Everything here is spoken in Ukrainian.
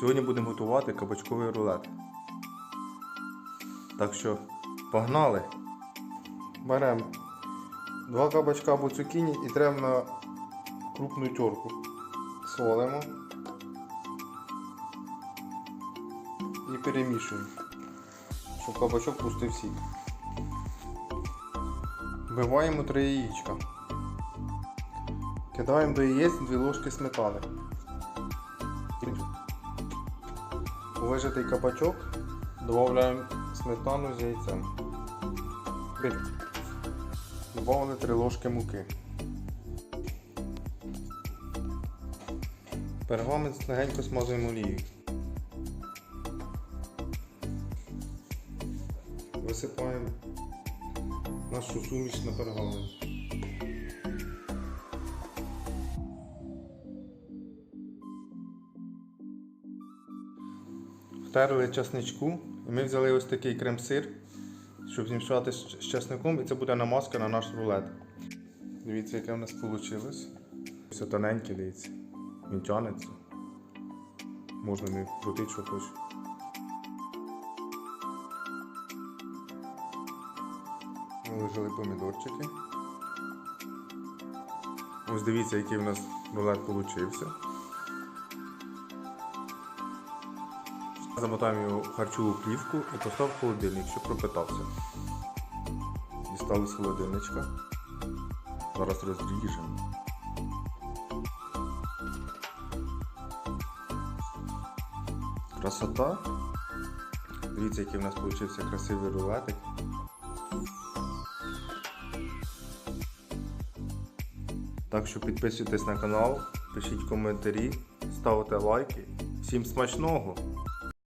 Сьогодні будемо готувати кабачковий рулет. Так що погнали. Беремо два кабачка або цукіні і треба на крупну терку. Солимо і перемішуємо, щоб кабачок пустив сік. Вбиваємо три яєчка. Кидаємо до яєць 2 ложки сметани. У вижатий кабачок додаємо сметану з яйцем. Добавили 3 ложки муки. Пергамент легенько смазуємо олією. Висипаємо нашу суміш на пергамент. Втерли часничку і ми взяли ось такий крем-сир, щоб змішати з часником, і це буде намазка на наш рулет. Дивіться, яке в нас вийшло. Все тоненьке, дивіться. Він тянеться. Можна не крутити, що хочеш. Виложили помідорчики. Ось дивіться, який в нас рулет вийшов. Замотаємо харчову плівку і постав холодильник, щоб пропитався. Дістали з холодильничка. Зараз розріжемо. Красота. Дивіться, який в нас вийшов красивий рулетик. Так що підписуйтесь на канал, пишіть коментарі, ставте лайки. Всім смачного!